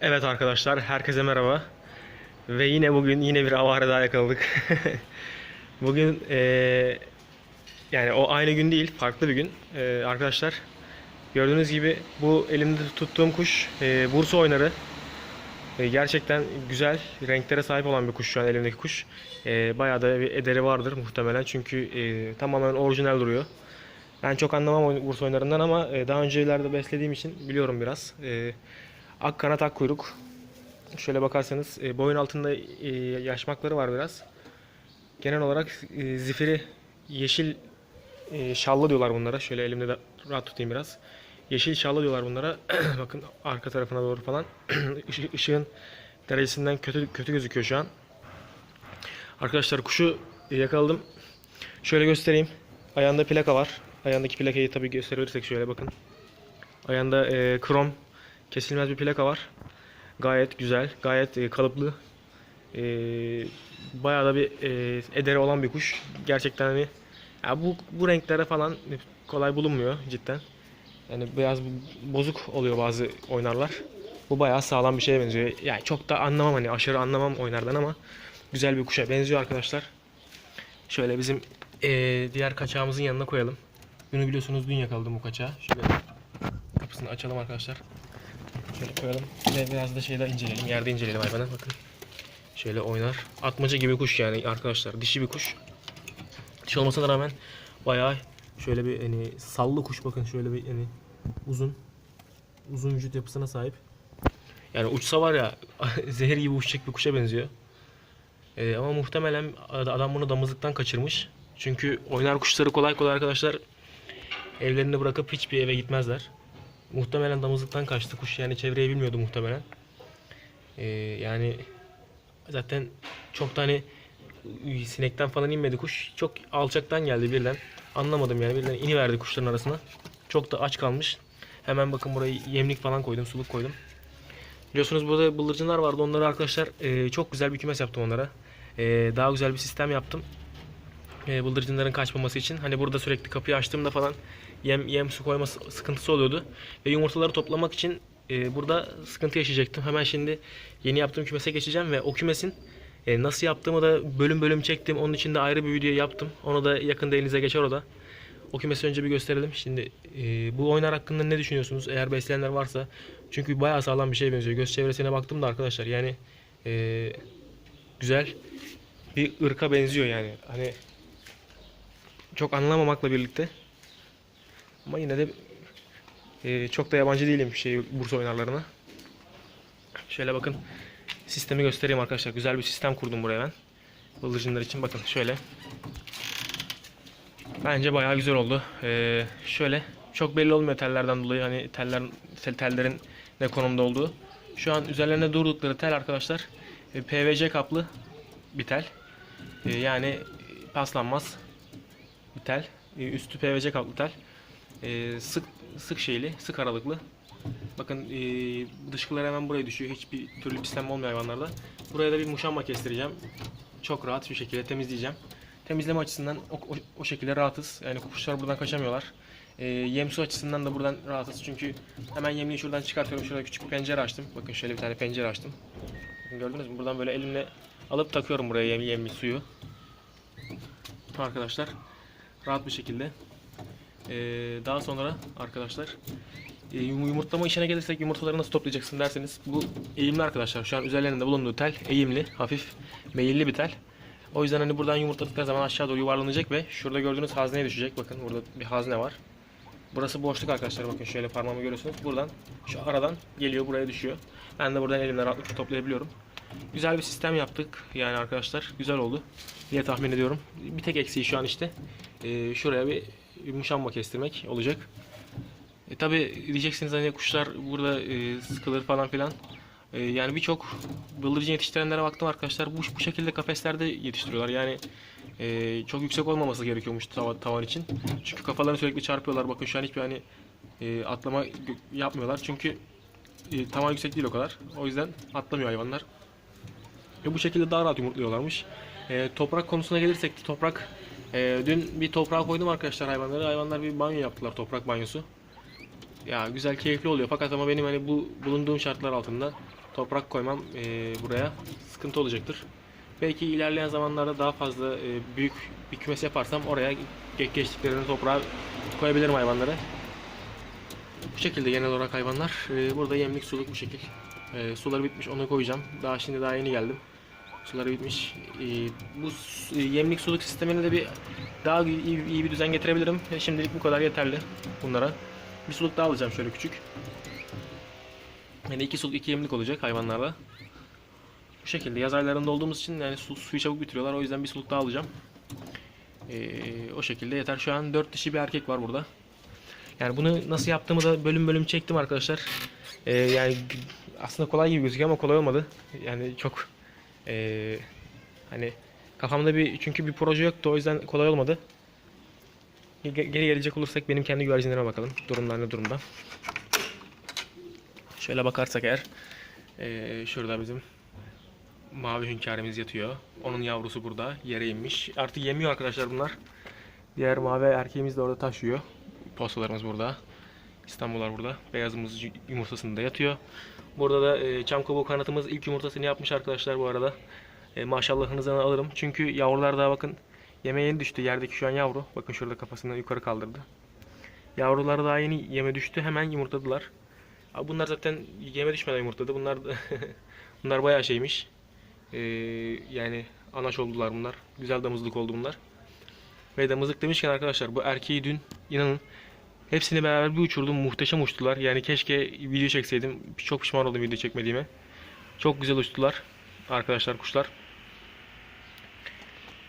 Evet arkadaşlar, herkese merhaba. Ve yine bugün yine bir avare daha yakaladık. bugün eee, yani o aynı gün değil, farklı bir gün. Eee, arkadaşlar gördüğünüz gibi bu elimde tuttuğum kuş eee, Bursa oynarı. Eee, gerçekten güzel renklere sahip olan bir kuş şu an elimdeki kuş. Eee bayağı da bir ederi vardır muhtemelen çünkü eee, tamamen orijinal duruyor. Ben çok anlamam Bursa oyunlarından ama e, daha öncelerde beslediğim için biliyorum biraz. E, ak kanat ak kuyruk. Şöyle bakarsanız e, boyun altında e, yaşmakları var biraz. Genel olarak e, zifiri yeşil e, şallı diyorlar bunlara. Şöyle elimde de rahat tutayım biraz. Yeşil şallı diyorlar bunlara. Bakın arka tarafına doğru falan. Işı- Işığın derecesinden kötü kötü gözüküyor şu an. Arkadaşlar kuşu yakaladım. Şöyle göstereyim. Ayağında plaka var. Ayağındaki plakayı tabii gösterirsek şöyle bakın. Ayağında e, krom kesilmez bir plaka var. Gayet güzel, gayet e, kalıplı. E, bayağı da bir e, ederi olan bir kuş. Gerçekten hani ya bu bu renklere falan kolay bulunmuyor cidden. Yani biraz bozuk oluyor bazı oynarlar. Bu bayağı sağlam bir şeye benziyor. Yani çok da anlamam hani aşırı anlamam oynardan ama güzel bir kuşa benziyor arkadaşlar. Şöyle bizim eee, diğer kaçağımızın yanına koyalım. Bunu biliyorsunuz dün yakaladım bu kaçağı. Şöyle kapısını açalım arkadaşlar. Şöyle koyalım. Biraz da şeyde inceleyelim. Yerde inceleyelim hayvanı. Bakın. Şöyle oynar. Atmaca gibi kuş yani arkadaşlar. Dişi bir kuş. Dişi olmasına rağmen bayağı şöyle bir hani sallı kuş bakın şöyle bir hani uzun uzun vücut yapısına sahip. Yani uçsa var ya zehir gibi uçacak bir kuşa benziyor. Ee, ama muhtemelen adam bunu damızlıktan kaçırmış. Çünkü oynar kuşları kolay kolay arkadaşlar evlerini bırakıp hiçbir eve gitmezler. Muhtemelen damızlıktan kaçtı kuş yani çevreyi bilmiyordu muhtemelen. Ee, yani zaten çok da hani sinekten falan inmedi kuş. Çok alçaktan geldi birden. Anlamadım yani birden iniverdi kuşların arasına. Çok da aç kalmış. Hemen bakın buraya yemlik falan koydum, suluk koydum. Biliyorsunuz burada bıldırcınlar vardı. Onları arkadaşlar e, çok güzel bir kümes yaptım onlara. E, daha güzel bir sistem yaptım. E, bıldırcınların kaçmaması için. Hani burada sürekli kapıyı açtığımda falan yem yem su koyma sıkıntısı oluyordu. Ve yumurtaları toplamak için e, burada sıkıntı yaşayacaktım. Hemen şimdi yeni yaptığım kümese geçeceğim ve o kümesin e, nasıl yaptığımı da bölüm bölüm çektim. Onun için de ayrı bir video yaptım. Onu da yakında elinize geçer o da. O kümesi önce bir gösterelim. Şimdi e, bu oynar hakkında ne düşünüyorsunuz? Eğer besleyenler varsa. Çünkü bayağı sağlam bir şeye benziyor. Göz çevresine baktım da arkadaşlar yani e, güzel bir ırka benziyor yani. Hani çok anlamamakla birlikte ama yine de e, çok da yabancı değilim şey Bursa oynarlarına. Şöyle bakın sistemi göstereyim arkadaşlar. Güzel bir sistem kurdum buraya ben. Bıldırcınlar için bakın şöyle. Bence bayağı güzel oldu. Ee, şöyle çok belli olmuyor tellerden dolayı hani teller tel- tellerin ne konumda olduğu. Şu an üzerlerine durdukları tel arkadaşlar e, PVC kaplı bir tel. E, yani paslanmaz bir tel. E, üstü PVC kaplı tel. E, sık sık şeyli, sık aralıklı. Bakın e, dışkılar hemen buraya düşüyor. Hiçbir türlü pislenme olmuyor hayvanlarda. Buraya da bir muşamba kestireceğim. Çok rahat bir şekilde temizleyeceğim. Temizleme açısından o, o, o şekilde rahatız. Yani kuşlar buradan kaçamıyorlar. E, yem su açısından da buradan rahatız. Çünkü hemen yemliği şuradan çıkartıyorum. Şurada küçük bir pencere açtım. Bakın şöyle bir tane pencere açtım. Gördünüz mü? Buradan böyle elimle alıp takıyorum buraya yem, yemli suyu. Arkadaşlar rahat bir şekilde. Ee, daha sonra arkadaşlar e, yum- yumurtlama işine gelirsek yumurtaları nasıl toplayacaksın derseniz bu eğimli arkadaşlar. Şu an üzerlerinde bulunduğu tel eğimli, hafif meyilli bir tel. O yüzden hani buradan yumurtladıkları zaman aşağı doğru yuvarlanacak ve şurada gördüğünüz hazneye düşecek. Bakın burada bir hazne var. Burası boşluk arkadaşlar. Bakın şöyle parmağımı görüyorsunuz. Buradan şu aradan geliyor buraya düşüyor. Ben de buradan elimle rahatlıkla toplayabiliyorum. Güzel bir sistem yaptık yani arkadaşlar. Güzel oldu diye tahmin ediyorum. Bir tek eksiği şu an işte e, şuraya bir muşamba kestirmek olacak. E, Tabi diyeceksiniz hani kuşlar burada e, sıkılır falan filan. E, yani birçok bıldırcın yetiştirenlere baktım arkadaşlar. Bu, bu şekilde kafeslerde yetiştiriyorlar. Yani e, çok yüksek olmaması gerekiyormuş tava, tavan için. Çünkü kafalarını sürekli çarpıyorlar. Bakın şu an hiçbir hani e, atlama yapmıyorlar. Çünkü e, tavan yüksek değil o kadar. O yüzden atlamıyor hayvanlar. Ve bu şekilde daha rahat yumurtluyorlarmış. E, toprak konusuna gelirsek de toprak e, dün bir toprağa koydum arkadaşlar hayvanları. Hayvanlar bir banyo yaptılar toprak banyosu. Ya güzel keyifli oluyor fakat ama benim hani bu bulunduğum şartlar altında toprak koymam e, buraya sıkıntı olacaktır. Belki ilerleyen zamanlarda daha fazla e, büyük bir kümes yaparsam oraya ge- geçtiklerini toprağa koyabilirim hayvanları. Bu şekilde genel olarak hayvanlar. E, burada yemlik suluk bu şekil. E, suları bitmiş onu koyacağım. Daha şimdi daha yeni geldim. Suları bitmiş. E, bu e, yemlik suluk sistemine de bir daha iyi, bir düzen getirebilirim. Şimdilik bu kadar yeterli bunlara. Bir suluk daha alacağım şöyle küçük. Yani iki suluk iki yemlik olacak hayvanlarda. Bu şekilde yaz aylarında olduğumuz için yani su, suyu çabuk bitiriyorlar. O yüzden bir suluk daha alacağım. Ee, o şekilde yeter. Şu an 4 dişi bir erkek var burada. Yani bunu nasıl yaptığımı da bölüm bölüm çektim arkadaşlar. Ee, yani aslında kolay gibi gözüküyor ama kolay olmadı. Yani çok ee, hani kafamda bir çünkü bir proje yoktu o yüzden kolay olmadı. Ge- Geri gelecek olursak benim kendi güvercinlerime bakalım. Durumlar ne durumda. Şöyle bakarsak eğer ee, şurada bizim mavi hünkârımız yatıyor. Onun yavrusu burada yere inmiş. Artık yemiyor arkadaşlar bunlar. Diğer mavi erkeğimiz de orada taşıyor. Postalarımız burada. İstanbullar burada. Beyazımız yumurtasında yatıyor. Burada da e, çam kabuğu kanatımız ilk yumurtasını yapmış arkadaşlar bu arada. E, maşallahınızdan alırım. Çünkü yavrular daha bakın yeme yeni düştü. Yerdeki şu an yavru. Bakın şurada kafasını yukarı kaldırdı. Yavrular daha yeni yeme düştü. Hemen yumurtladılar. Abi Bunlar zaten yeme düşmeden yumurtladı. Bunlar bunlar bayağı şeymiş. Ee, yani anaç oldular bunlar. Güzel damızlık oldu bunlar. Ve damızlık demişken arkadaşlar bu erkeği dün inanın hepsini beraber bir uçurdum. Muhteşem uçtular. Yani keşke video çekseydim. Çok pişman oldum video çekmediğime. Çok güzel uçtular. Arkadaşlar kuşlar.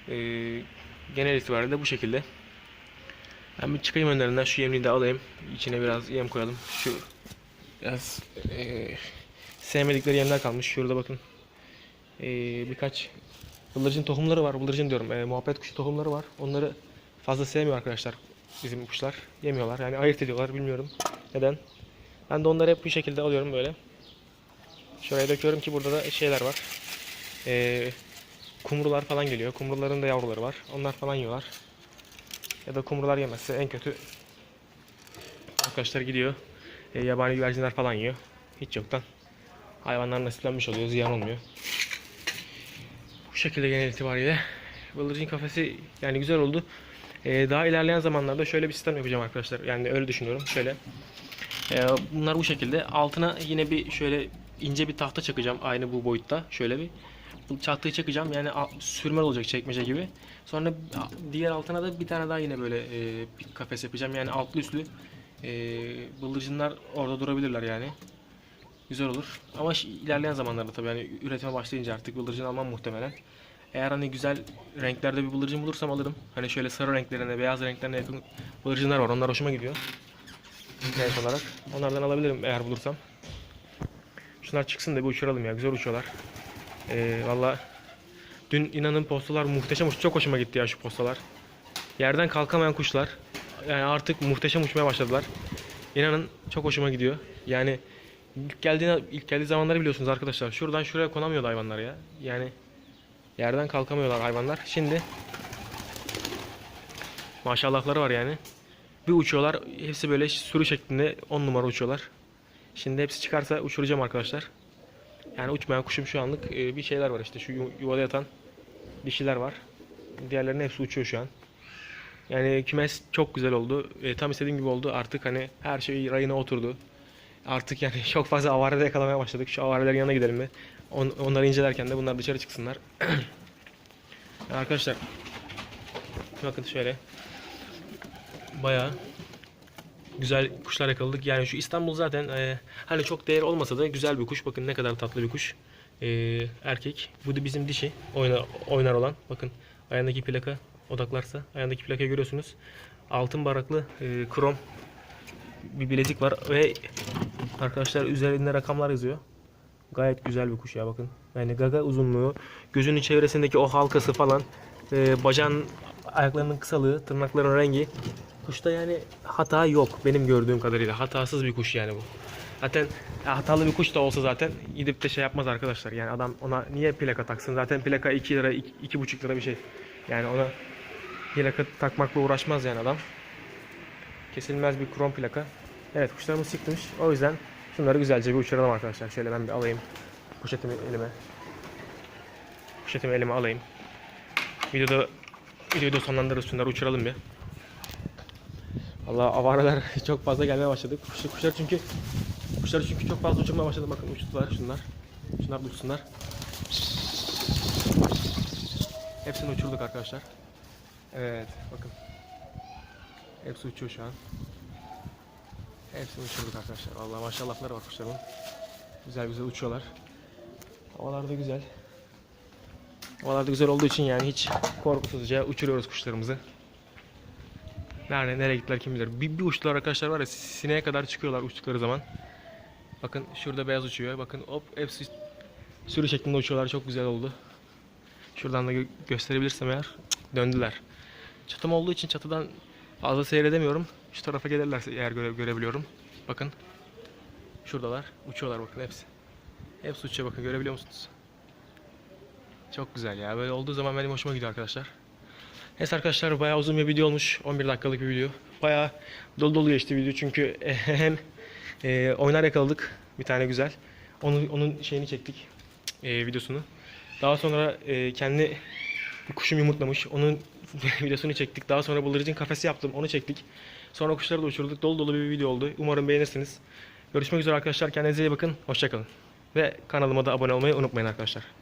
Ee, genel itibariyle bu şekilde. Ben bir çıkayım önlerinden şu yemliği de alayım. İçine biraz yem koyalım. Şu biraz eee, sevmedikleri yemler kalmış. Şurada bakın. Eee, birkaç bıldırcın tohumları var. Bıldırcın diyorum. eee, muhabbet kuşu tohumları var. Onları fazla sevmiyor arkadaşlar bizim kuşlar. Yemiyorlar. Yani ayırt ediyorlar. Bilmiyorum neden. Ben de onları hep bu şekilde alıyorum böyle. Şuraya döküyorum ki burada da şeyler var. Eee kumrular falan geliyor. Kumruların da yavruları var. Onlar falan yiyorlar. Ya da kumrular yemezse en kötü arkadaşlar gidiyor. E, yabani güvercinler falan yiyor. Hiç yoktan hayvanlar nasiplenmiş oluyor. Ziyan olmuyor. Bu şekilde genel itibariyle bıldırcın kafesi yani güzel oldu. E, daha ilerleyen zamanlarda şöyle bir sistem yapacağım arkadaşlar. Yani öyle düşünüyorum. Şöyle. E, bunlar bu şekilde. Altına yine bir şöyle ince bir tahta çakacağım. Aynı bu boyutta. Şöyle bir. Bu çahtayı çakacağım. Yani sürmel olacak çekmece gibi. Sonra diğer altına da bir tane daha yine böyle e, bir kafes yapacağım. Yani altlı üstlü e, bıldırcınlar orada durabilirler yani. Güzel olur. Ama ilerleyen zamanlarda tabii yani üretime başlayınca artık bıldırcın almam muhtemelen. Eğer hani güzel renklerde bir bıldırcın bulursam alırım. Hani şöyle sarı renklerine, beyaz renklerine yakın bıldırcınlar var. Onlar hoşuma gidiyor. Renk olarak. Onlardan alabilirim eğer bulursam. Şunlar çıksın da bir uçuralım ya. Güzel uçuyorlar. Ee, Valla dün inanın postalar muhteşem uç. Çok hoşuma gitti ya şu postalar. Yerden kalkamayan kuşlar. Yani artık muhteşem uçmaya başladılar. İnanın çok hoşuma gidiyor. Yani ilk geldiğine, ilk geldiği zamanları biliyorsunuz arkadaşlar. Şuradan şuraya konamıyordu hayvanlar ya. Yani yerden kalkamıyorlar hayvanlar. Şimdi maşallahları var yani. Bir uçuyorlar. Hepsi böyle sürü şeklinde 10 numara uçuyorlar. Şimdi hepsi çıkarsa uçuracağım arkadaşlar. Yani uçmayan kuşum şu anlık e, bir şeyler var işte. Şu yu- yuvada yatan dişiler var. Diğerlerinin hepsi uçuyor şu an. Yani kümes çok güzel oldu. E, tam istediğim gibi oldu. Artık hani her şey rayına oturdu. Artık yani çok fazla avarede yakalamaya başladık. Şu avarelerin yanına gidelim mi? On, onları incelerken de bunlar dışarı çıksınlar. Arkadaşlar bakın şöyle bayağı güzel kuşlar yakaladık. Yani şu İstanbul zaten e, hani çok değer olmasa da güzel bir kuş. Bakın ne kadar tatlı bir kuş. E, erkek. Bu da bizim dişi. Oynar, oynar olan. Bakın ayağındaki plaka odaklarsa. Ayağındaki plakayı görüyorsunuz. Altın baraklı e, krom bir bilezik var ve arkadaşlar üzerinde rakamlar yazıyor. Gayet güzel bir kuş ya bakın. Yani gaga uzunluğu, gözünün çevresindeki o halkası falan, e, bacağın ayaklarının kısalığı, tırnakların rengi. Kuşta yani hata yok benim gördüğüm kadarıyla. Hatasız bir kuş yani bu. Zaten hatalı bir kuş da olsa zaten gidip de şey yapmaz arkadaşlar. Yani adam ona niye plaka taksın? Zaten plaka 2 lira, 2,5 lira bir şey. Yani ona plaka takmakla uğraşmaz yani adam. Kesilmez bir krom plaka. Evet kuşlarımız çıkmış. O yüzden şunları güzelce bir uçuralım arkadaşlar. Şöyle ben bir alayım. Poşetimi elime. Poşetimi elime alayım. Videoda videoyu da sonlandırırız. Şunları uçuralım bir. Allah avareler çok fazla gelmeye başladı. Kuşlar, kuşlar çünkü kuşlar çünkü çok fazla uçurmaya başladı. Bakın uçtular şunlar. Şunlar uçsunlar. Hepsini uçurduk arkadaşlar. Evet bakın. Hepsi uçuyor şu an. Hepsini uçurduk arkadaşlar. Allah maşallahları var kuşların. Güzel güzel uçuyorlar. Havalar da güzel. Havalar da güzel olduğu için yani hiç korkusuzca uçuruyoruz kuşlarımızı. Nerede nereye gittiler kim bilir. Bir, bir uçtular arkadaşlar var ya sineğe kadar çıkıyorlar uçtukları zaman. Bakın şurada beyaz uçuyor. Bakın hop hepsi sürü şeklinde uçuyorlar. Çok güzel oldu. Şuradan da gö- gösterebilirsem eğer döndüler. Çatım olduğu için çatıdan fazla seyredemiyorum. Şu tarafa gelirlerse eğer göre, görebiliyorum. Bakın. Şuradalar. Uçuyorlar bakın hepsi. Hepsi uçuyor bakın görebiliyor musunuz? Çok güzel ya. Böyle olduğu zaman benim hoşuma gidiyor arkadaşlar. Neyse arkadaşlar bayağı uzun bir video olmuş. 11 dakikalık bir video. Bayağı dolu dolu geçti video çünkü hem e, oynar yakaladık bir tane güzel. Onun onun şeyini çektik e, videosunu. Daha sonra e, kendi kuşum yumurtlamış. Onun videosunu çektik. Daha sonra bıldırcın kafesi yaptım. Onu çektik. Sonra kuşları da uçurduk. Dolu dolu bir video oldu. Umarım beğenirsiniz. Görüşmek üzere arkadaşlar. Kendinize iyi bakın. Hoşçakalın. Ve kanalıma da abone olmayı unutmayın arkadaşlar.